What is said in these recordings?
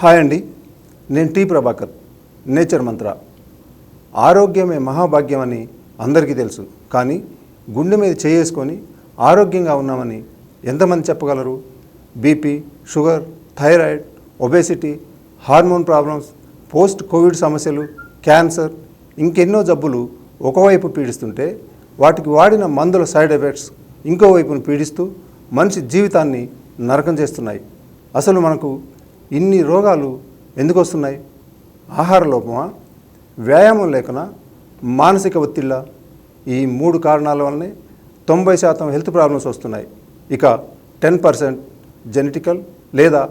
Hi అండి. నేను tea Prabhakar nature మంత్ర. ఆరోగ్యమే మహాభాగ్యం అని అందరికీ తెలుసు. కానీ గుండె మీద చేసుకొని ఆరోగ్యంగా ఉన్నామని ఎంతమంది చెప్పగలరు? BP sugar thyroid obesity hormone problems post covid సమస్యలు క్యాన్సర్ ఇంకెన్నో జబ్బులు ఒకవైపు పీడిస్తుంటే వాటికి వాడిన మందుల సైడ్ ఎఫెక్ట్స్ ఇంకోవైపును పీడిస్తూ మనిషి జీవితాన్ని నరకం చేస్తున్నాయి. అసలు మనకు ఇన్ని రోగాలు ఎందుకు వస్తున్నాయి? ఆహార లోపమా? వ్యాయామం లేకనా? మానసిక ఒత్తిళ్ళ? ఈ మూడు కారణాల వల్లనే తొంభై శాతం హెల్త్ ప్రాబ్లమ్స్ వస్తున్నాయి. ఇక టెన్ పర్సెంట్ జెనెటికల్ లేదా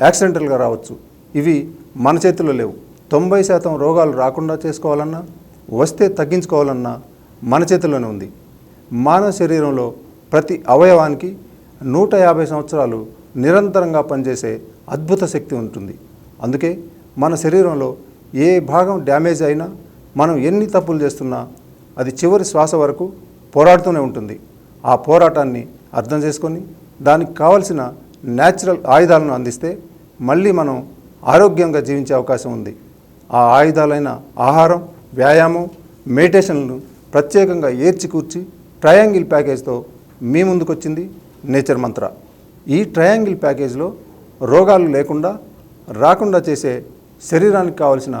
యాక్సిడెంటల్గా రావచ్చు. ఇవి మన చేతుల్లో లేవు. తొంభై శాతం రోగాలు రాకుండా చేసుకోవాలన్నా వస్తే తగ్గించుకోవాలన్నా మన చేతుల్లోనే ఉంది. మానవ శరీరంలో ప్రతి అవయవానికి నూట యాభై సంవత్సరాలు నిరంతరంగా పనిచేసే అద్భుత శక్తి ఉంటుంది. అందుకే మన శరీరంలో ఏ భాగం డ్యామేజ్ అయినా మనం ఎన్ని తప్పులు చేస్తున్నా అది చివరి శ్వాస వరకు పోరాడుతూనే ఉంటుంది. ఆ పోరాటాన్ని అర్థం చేసుకొని దానికి కావలసిన న్యాచురల్ ఆయుధాలను అందిస్తే మళ్ళీ మనం ఆరోగ్యంగా జీవించే అవకాశం ఉంది. ఆ ఆయుధాలైన ఆహారం వ్యాయామం మెడిటేషన్లను ప్రత్యేకంగా ఏర్చి కూర్చి ట్రయాంగిల్ ప్యాకేజ్తో మీ ముందుకొచ్చింది నేచర్ మంత్ర. ఈ ట్రయాంగిల్ ప్యాకేజ్లో రోగాలు లేకుండా రాకుండా చేసే శరీరానికి కావలసిన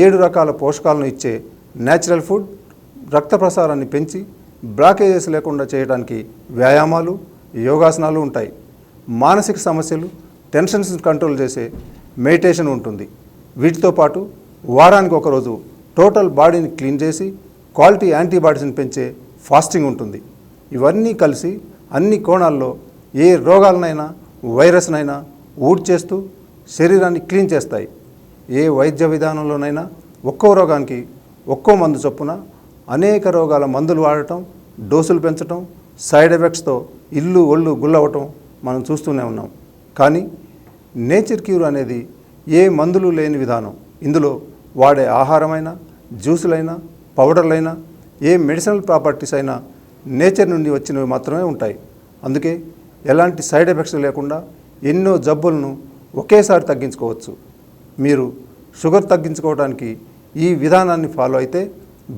ఏడు రకాల పోషకాలను ఇచ్చే న్యాచురల్ ఫుడ్ రక్త ప్రసారాన్ని పెంచి బ్లాకేజెస్ లేకుండా చేయడానికి వ్యాయామాలు యోగాసనాలు ఉంటాయి. మానసిక సమస్యలు టెన్షన్స్ కంట్రోల్ చేసే మెడిటేషన్ ఉంటుంది. వీటితో పాటు వారానికి ఒకరోజు టోటల్ బాడీని క్లీన్ చేసి క్వాలిటీ యాంటీబాడీస్ని పెంచే ఫాస్టింగ్ ఉంటుంది. ఇవన్నీ కలిసి అన్ని కోణాల్లో ఏ రోగాలనైనా వైరస్నైనా ఊడ్చేస్తూ శరీరాన్ని క్లీన్ చేస్తాయి. ఏ వైద్య విధానంలోనైనా ఒక్కో రోగానికి ఒక్కో మందు చొప్పున అనేక రోగాల మందులు వాడటం డోసులు పెంచటం సైడ్ ఎఫెక్ట్స్తో ఇల్లు ఒళ్ళు గుల్లవటం మనం చూస్తూనే ఉన్నాం. కానీ నేచర్ క్యూర్ అనేది ఏ మందులు లేని విధానం. ఇందులో వాడే ఆహారమైనా జ్యూసులైనా పౌడర్లైనా ఏ మెడిసినల్ ప్రాపర్టీస్ అయినా నేచర్ నుండి వచ్చినవి మాత్రమే ఉంటాయి. అందుకే ఎలాంటి సైడ్ ఎఫెక్ట్స్ లేకుండా ఎన్నో జబ్బులను ఒకేసారి తగ్గించుకోవచ్చు. మీరు షుగర్ తగ్గించుకోవడానికి ఈ విధానాన్ని ఫాలో అయితే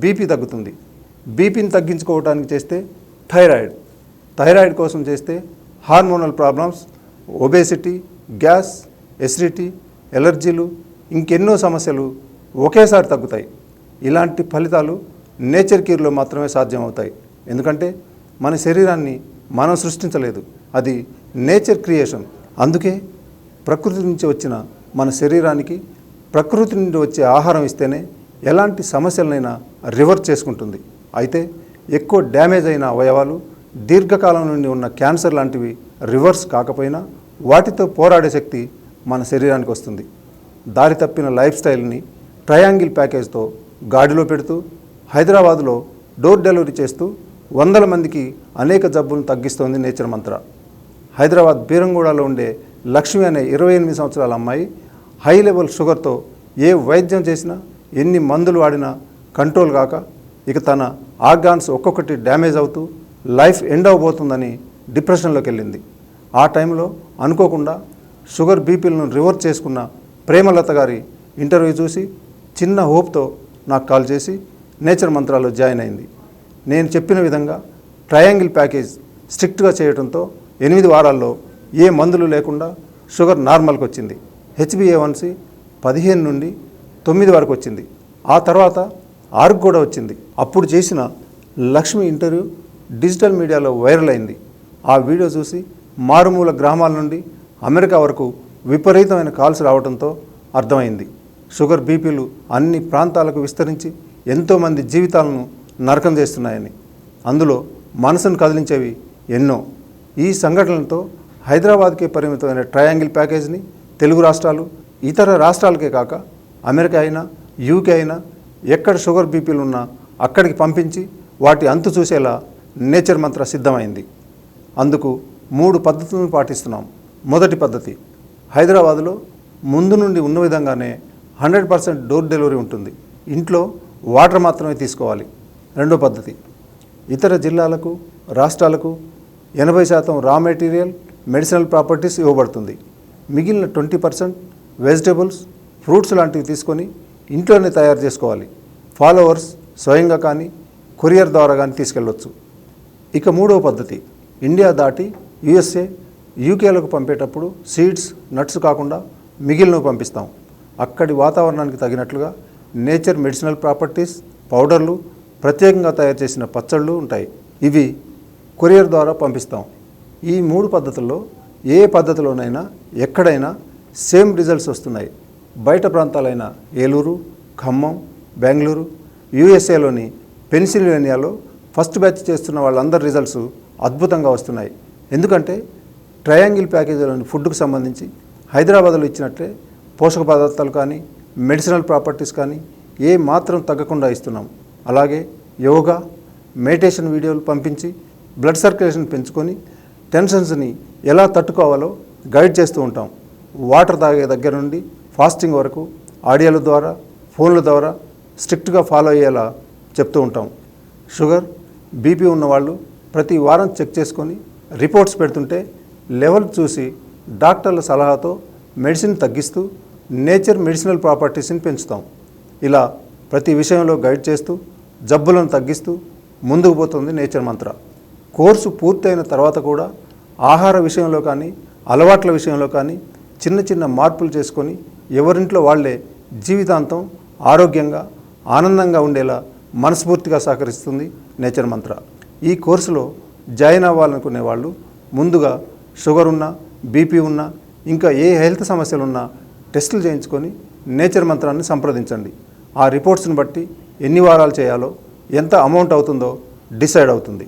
బీపీ తగ్గుతుంది. బీపీని తగ్గించుకోవడానికి చేస్తే థైరాయిడ్. థైరాయిడ్ కోసం చేస్తే hormonal problems obesity gas acidity ఎలర్జీలు ఇంకెన్నో సమస్యలు ఒకేసారి తగ్గుతాయి. ఇలాంటి ఫలితాలు నేచర్ క్యూర్లో మాత్రమే సాధ్యమవుతాయి. ఎందుకంటే మన శరీరాన్ని మనం సృష్టించలేదు. అది నేచర్ క్రియేషన్. అందుకే ప్రకృతి నుంచి వచ్చిన మన శరీరానికి ప్రకృతి నుండి వచ్చే ఆహారం ఇస్తేనే ఎలాంటి సమస్యలనైనా రివర్స్ చేసుకుంటుంది. అయితే ఎక్కువ డ్యామేజ్ అయిన అవయవాలు దీర్ఘకాలం నుండి ఉన్న క్యాన్సర్ లాంటివి రివర్స్ కాకపోయినా వాటితో పోరాడే శక్తి మన శరీరానికి వస్తుంది. దారి తప్పిన లైఫ్ స్టైల్ని ట్రయాంగిల్ ప్యాకేజ్తో గాడిలో పెడుతూ హైదరాబాదులో డోర్ డెలివరీ చేస్తూ వందల మందికి అనేక జబ్బులను తగ్గిస్తోంది నేచర్ మంత్ర. హైదరాబాద్ బీరంగూడలో ఉండే లక్ష్మి అనే ఇరవై ఎనిమిది సంవత్సరాల అమ్మాయి హై లెవెల్ షుగర్తో ఏ వైద్యం చేసినా ఎన్ని మందులు వాడినా కంట్రోల్ కాక ఇక తన ఆర్గాన్స్ ఒక్కొక్కటి డ్యామేజ్ అవుతూ లైఫ్ ఎండ్ అవబోతుందని డిప్రెషన్లోకి వెళ్ళింది. ఆ టైంలో అనుకోకుండా షుగర్ బీపీలను రివర్స్ చేసుకున్న ప్రేమలత గారి ఇంటర్వ్యూ చూసి చిన్న హోప్తో నాకు కాల్ చేసి నేచర్ మంత్రాలు జాయిన్ అయింది. నేను చెప్పిన విధంగా ట్రయాంగిల్ ప్యాకేజ్ స్ట్రిక్ట్గా చేయడంతో ఎనిమిది వారాల్లో ఏ మందులు లేకుండా షుగర్ నార్మల్కి వచ్చింది. హెచ్బిఏవన్సి పదిహేను నుండి తొమ్మిది వరకు వచ్చింది. ఆ తర్వాత ఆరుకు కూడా వచ్చింది. అప్పుడు చేసిన లక్ష్మి ఇంటర్వ్యూ డిజిటల్ మీడియాలో వైరల్ అయింది. ఆ వీడియో చూసి మారుమూల గ్రామాల నుండి అమెరికా వరకు విపరీతమైన కాల్స్ రావడంతో అర్థమైంది. షుగర్ బీపీలు అన్ని ప్రాంతాలకు విస్తరించి ఎంతోమంది జీవితాలను నరకం చేస్తున్నాయని. అందులో మనసును కదిలించేవి ఎన్నో. ఈ సంఘటనలతో హైదరాబాద్కే పరిమితమైన ట్రయాంగిల్ ప్యాకేజ్ని తెలుగు రాష్ట్రాలు ఇతర రాష్ట్రాలకే కాక అమెరికా అయినా యూకే అయినా ఎక్కడ షుగర్ బీపీలు ఉన్నా అక్కడికి పంపించి వాటి అంతు చూసేలా నేచర్ మంత్ర సిద్ధమైంది. అందుకు మూడు పద్ధతులను పాటిస్తున్నాం. మొదటి పద్ధతి హైదరాబాదులో ముందు నుండి ఉన్న విధంగానే హండ్రెడ్ పర్సెంట్ డోర్ డెలివరీ ఉంటుంది. ఇంట్లో వాటర్ మాత్రమే తీసుకోవాలి. రెండో పద్ధతి ఇతర జిల్లాలకు రాష్ట్రాలకు ఎనభై శాతం రా మెటీరియల్ మెడిసినల్ ప్రాపర్టీస్ ఇవ్వబడుతుంది. మిగిలిన ట్వంటీ పర్సెంట్ వెజిటేబుల్స్ ఫ్రూట్స్ లాంటివి తీసుకొని ఇంట్లోనే తయారు చేసుకోవాలి. ఫాలోవర్స్ స్వయంగా కానీ కొరియర్ ద్వారా కానీ తీసుకెళ్ళవచ్చు ఇక మూడవ పద్ధతి ఇండియా దాటి యుఎస్ఏ యూకేలకు పంపేటప్పుడు సీడ్స్ నట్స్ కాకుండా మిగిలినవి పంపిస్తాం. అక్కడి వాతావరణానికి తగినట్లుగా నేచర్ మెడిసినల్ ప్రాపర్టీస్ పౌడర్లు ప్రత్యేకంగా తయారు చేసిన పచ్చళ్ళు ఉంటాయి. ఇవి కొరియర్ ద్వారా పంపిస్తాం. ఈ మూడు పద్ధతుల్లో ఏ పద్ధతిలోనైనా ఎక్కడైనా సేమ్ రిజల్ట్స్ వస్తున్నాయి. బయట ప్రాంతాలైన ఏలూరు ఖమ్మం బెంగళూరు యూఎస్ఏలోని పెన్సిల్వేనియాలో ఫస్ట్ బ్యాచ్ చేస్తున్న వాళ్ళందరి రిజల్ట్స్ అద్భుతంగా వస్తున్నాయి. ఎందుకంటే ట్రయాంగిల్ ప్యాకేజీలోని ఫుడ్కు సంబంధించి హైదరాబాద్లో ఇచ్చినట్లే పోషక పదార్థాలు కానీ మెడిసినల్ ప్రాపర్టీస్ కానీ ఏ మాత్రం తగ్గకుండా ఇస్తున్నాం. అలాగే యోగా మెడిటేషన్ వీడియోలు పంపించి బ్లడ్ సర్క్యులేషన్ పెంచుకొని టెన్షన్స్ని ఎలా తట్టుకోవాలో గైడ్ చేస్తూ ఉంటాం. వాటర్ తాగే దగ్గర నుండి ఫాస్టింగ్ వరకు ఆడియోల ద్వారా ఫోన్ల ద్వారా స్ట్రిక్ట్గా ఫాలో అయ్యేలా చెప్తూ ఉంటాం. షుగర్ బీపీ ఉన్నవాళ్ళు ప్రతి వారం చెక్ చేసుకొని రిపోర్ట్స్ పెడుతుంటే లెవెల్ చూసి డాక్టర్ల సలహాతో మెడిసిన్ తగ్గిస్తూ నేచర్ మెడిసినల్ ప్రాపర్టీస్ని పెంచుతాం. ఇలా ప్రతి విషయంలో గైడ్ చేస్తూ జబ్బులను తగ్గిస్తూ ముందుకు పోతుంది నేచర్ మంత్ర. కోర్సు పూర్తయిన తర్వాత కూడా ఆహార విషయంలో కానీ అలవాట్ల విషయంలో కానీ చిన్న చిన్న మార్పులు చేసుకొని ఎవరింట్లో వాళ్ళే జీవితాంతం ఆరోగ్యంగా ఆనందంగా ఉండేలా మనస్ఫూర్తిగా సహకరిస్తుంది నేచర్ మంత్ర. ఈ కోర్సులో జాయిన్ అవ్వాలనుకునే వాళ్ళు ముందుగా షుగర్ ఉన్నా బీపీ ఉన్నా ఇంకా ఏ హెల్త్ సమస్యలు ఉన్నా టెస్టులు చేయించుకొని నేచర్ మంత్రాన్ని సంప్రదించండి. ఆ రిపోర్ట్స్ని బట్టి ఎన్ని వారాలు చేయాలో ఎంత అమౌంట్ అవుతుందో డిసైడ్ అవుతుంది.